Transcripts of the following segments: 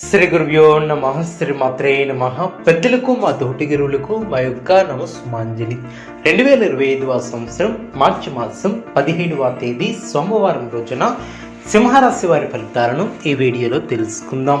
శ్రీ గురువ్యో నమ శ్రీ మాత్రే నమ. పెద్దలకు మా తోటి గురువులకు మా యొక్క నమస్మాంజలి రెండు వేల ఇరవై ఐదవ సంవత్సరం మార్చి మాసం పదిహేడవ తేదీ సోమవారం రోజున సింహరాశి వారి ఫలితాలను ఈ వీడియోలో తెలుసుకుందాం.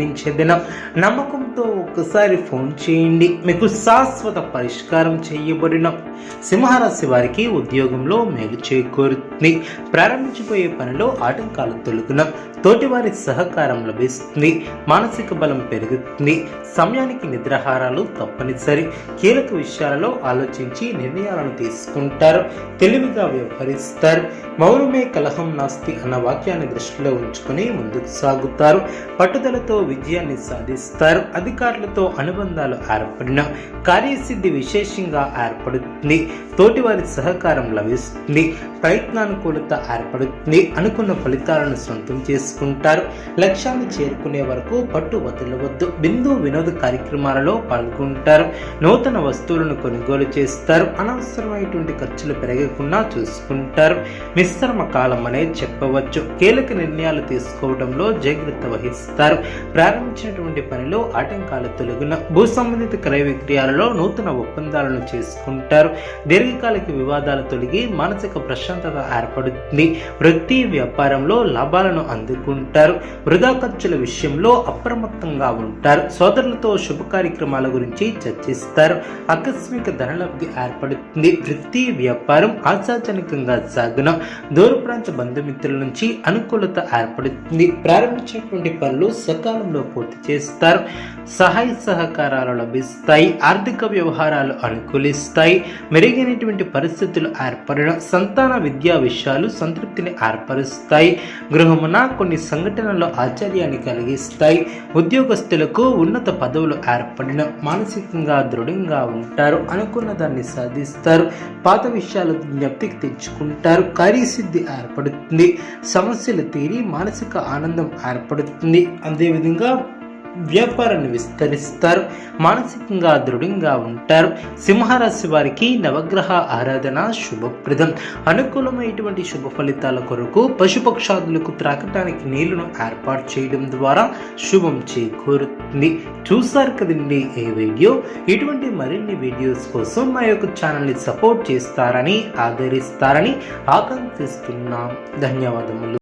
పరిష్కరించేదిన నమ్మకంతో ఒక్కసారి ఫోన్ చేయండి. మీకు శాశ్వత పరిష్కారం చేయబడిన సింహరాశి వారికి ఉద్యోగంలో మేలు చేకూరుతుంది. ప్రారంభించబోయే పనిలో ఆటంకాలు తొలగిన తోటివారి సహకారం లభిస్తుంది. మానసిక బలం పెరుగుతుంది. సమయానికి నిద్రాహారాలు తప్పనిసరి. కీలక విషయాలలో ఆలోచించి నిర్ణయాలను తీసుకుంటారు. తెలివిగా వ్యవహరిస్తారు. మౌనమే కలహం నాస్తి అన్న వాక్యాన్ని దృష్టిలో ఉంచుకుని ముందుకు సాగుతారు. పట్టుదలతో విజయాన్ని సాధిస్తారు అధికారులతో అనుబంధాలు ఏర్పడిన కార్యసిద్ధి విశేషంగా ఏర్పడుతుంది. తోటివారి సహకారం లభిస్తుంది. ప్రయత్నానుకూలత ఏర్పడుతుంది. అనుకున్న ఫలితాలను సొంతం చేసుకుంటారు. లక్ష్యాన్ని చేరుకునే వరకు పట్టు వదలవద్దు. బిందు వినోద కార్యక్రమాలలో పాల్గొంటారు. నూతన వస్తువులను కొనుగోలు చేస్తారు. అనవసరమైనటువంటి ఖర్చులు పెరగకుండా చూసుకుంటారు. మిశ్రమ కాలం అనేది చెప్పవచ్చు. కీలక నిర్ణయాలు తీసుకోవడంలో జాగ్రత్త వహిస్తారు. ప్రారంభించినటువంటి పనిలో ఆటంకాలు తొలగిన భూ సంబంధిత క్రయ విక్రయాలలో నూతన ఒప్పందాలను చేసుకుంటారు. దీర్ఘకాలిక వివాదాలు తొలగి మానసిక ప్రశాంతత ఏర్పడుతుంది. వృత్తి వ్యాపారంలో లాభాలను అందుకుంటారు. వృధా ఖర్చుల విషయంలో అప్రమత్తంగా ఉంటారు. సోదరులతో శుభ కార్యక్రమాల గురించి చర్చిస్తారు. ఆకస్మిక ధనలబ్ధి ఏర్పడుతుంది. వృత్తి వ్యాపారం ఆశాజనకంగా సాగున దూర ప్రాంత బంధుమిత్రుల నుంచి అనుకూలత ఏర్పడుతుంది. ప్రారంభించినటువంటి పనులు సకాలంలో పూర్తి చేస్తారు. సహాయ సహకారాలు లభిస్తాయి. ఆర్థిక వ్యవహారాలు అనుకూలిస్తాయి. మెరుగైనటువంటి పరిస్థితులు ఏర్పడడం సంతాన విద్యా విషయాలు సంతృప్తి సంతృప్తిని ఏర్పరుస్తాయి. గృహమున కొన్ని సంఘటనలు ఆశ్చర్యాన్ని కలిగిస్తాయి. ఉద్యోగస్తులకు ఉన్నత పదవులు ఏర్పడిన మానసికంగా దృఢంగా ఉంటారు. అనుకున్న దాన్ని సాధిస్తారు. పాత విషయాలు జ్ఞప్తికి తెచ్చుకుంటారు. కార్యసిద్ధి ఏర్పడుతుంది. సమస్యలు తీరి మానసిక ఆనందం ఏర్పడుతుంది. అదేవిధంగా వ్యాపారాన్ని విస్తరిస్తారు మానసికంగా దృఢంగా ఉంటారు. సింహరాశి వారికి నవగ్రహ ఆరాధన శుభప్రదం. అనుకూలమైనటువంటి శుభ ఫలితాల కొరకు పశుపక్షాదులకు త్రాకటానికి నీళ్ళను ఏర్పాటు చేయడం ద్వారా శుభం చేకూరుతుంది. చూసారు కదండి ఈ వీడియో? ఇటువంటి మరిన్ని వీడియోస్ కోసం మా యొక్క ఛానల్ని సపోర్ట్ చేస్తారని ఆదరిస్తారని ఆకాంక్షిస్తున్నాం. ధన్యవాదములు.